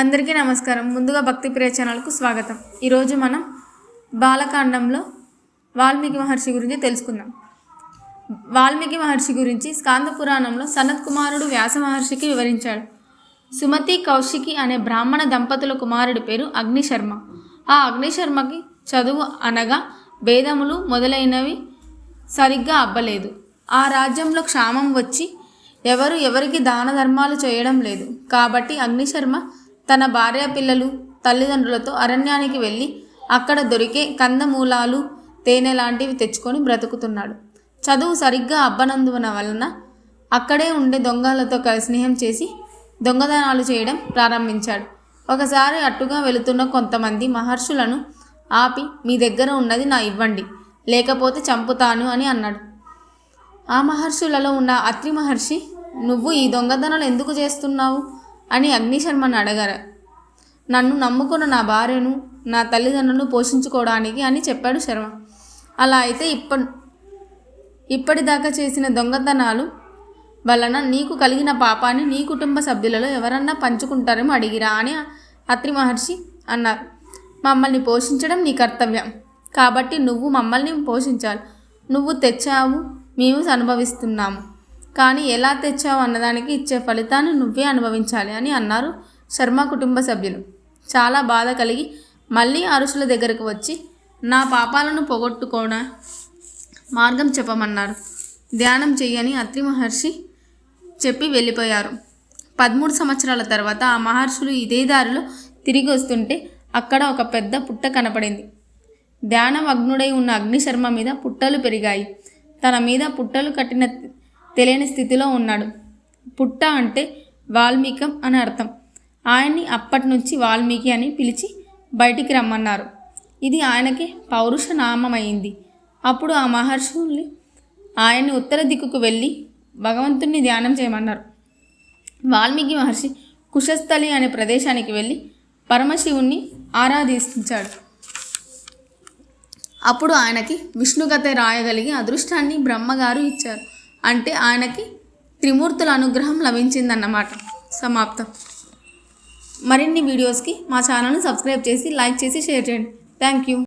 అందరికీ నమస్కారం. ముందుగా భక్తి ప్రియ ఛానల్కు స్వాగతం. ఈరోజు మనం బాలకాండంలో వాల్మీకి మహర్షి గురించి తెలుసుకుందాం. వాల్మీకి మహర్షి గురించి స్కాంద పురాణంలో సనత్ కుమారుడు వ్యాస మహర్షికి వివరించాడు. సుమతి కౌశికి అనే బ్రాహ్మణ దంపతుల కుమారుడి పేరు అగ్నిశర్మ. ఆ అగ్నిశర్మకి చదువు అనగా భేదములు మొదలైనవి సరిగ్గా అబ్బలేదు. ఆ రాజ్యంలో క్షామం వచ్చి ఎవరు ఎవరికి దాన ధర్మాలు చేయడం లేదు. కాబట్టి అగ్నిశర్మ తన భార్య పిల్లలు తల్లిదండ్రులతో అరణ్యానికి వెళ్ళి అక్కడ దొరికే కందమూలాలు తేనె లాంటివి తెచ్చుకొని బ్రతుకుతున్నాడు. చదువు సరిగ్గా అబ్బనందువన వలన అక్కడే ఉండే దొంగలతో కలిసి స్నేహం చేసి దొంగతనాలు చేయడం ప్రారంభించాడు. ఒకసారి అట్టుగా వెళుతున్న కొంతమంది మహర్షులను ఆపి మీ దగ్గర ఉన్నది నా ఇవ్వండి లేకపోతే చంపుతాను అని అన్నాడు. ఆ మహర్షులలో ఉన్న అత్రి మహర్షి నువ్వు ఈ దొంగతనాలు ఎందుకు చేస్తున్నావు? అని అగ్నిశర్మను అడగారు. నన్ను నమ్ముకున్న నా భార్యను నా తల్లిదండ్రులను పోషించుకోవడానికి అని చెప్పాడు శర్మ. అలా అయితే ఇప్ప ఇప్పటిదాకా చేసిన దొంగతనాలు వలన నీకు కలిగిన పాపాన్ని నీ కుటుంబ సభ్యులలో ఎవరన్నా పంచుకుంటారేమో అడిగిరా అని అత్రి మహర్షి అన్నారు. మమ్మల్ని పోషించడం నీ కర్తవ్యం. కాబట్టి నువ్వు మమ్మల్ని పోషించాలి. నువ్వు తెచ్చావు మేము అనుభవిస్తున్నాము. కానీ ఎలా తెచ్చావు అన్నదానికి ఇచ్చే ఫలితాన్ని నువ్వే అనుభవించాలి అని అన్నారు శర్మ కుటుంబ సభ్యులు. చాలా బాధ కలిగి మళ్ళీ అరుసుల దగ్గరకు వచ్చి నా పాపాలను పోగొట్టుకోవడం మార్గం చెప్పమన్నారు. ధ్యానం చేయని అత్రి మహర్షి చెప్పి వెళ్ళిపోయారు. పదమూడు సంవత్సరాల తర్వాత ఆ మహర్షులు ఇదే దారిలో తిరిగి వస్తుంటే అక్కడ ఒక పెద్ద పుట్ట కనపడింది. ధ్యానం అగ్నుడై ఉన్న అగ్నిశర్మ మీద పుట్టలు పెరిగాయి. తన మీద పుట్టలు కట్టిన తెలియని స్థితిలో ఉన్నాడు. పుట్ట అంటే వాల్మీకం అని అర్థం. ఆయన్ని అప్పటి నుంచి వాల్మీకి అని పిలిచి బయటికి రమ్మన్నారు. ఇది ఆయనకి పౌరుష నామమైంది. అప్పుడు ఆ మహర్షుల్ని ఆయన్ని ఉత్తర దిక్కుకు వెళ్ళి భగవంతుణ్ణి ధ్యానం చేయమన్నారు. వాల్మీకి మహర్షి కుశస్థలి అనే ప్రదేశానికి వెళ్ళి పరమశివుణ్ణి ఆరాధించాడు. అప్పుడు ఆయనకి విష్ణుగత రాయగలిగి అదృష్టాన్ని బ్రహ్మగారు ఇచ్చారు. అంటే ఆయనకి త్రిమూర్తుల అనుగ్రహం లభించిందన్నమాట. సమాప్తం. మరిన్ని వీడియోస్కి మా ఛానల్ని సబ్స్క్రైబ్ చేసి లైక్ చేసి షేర్ చేయండి. Thank you.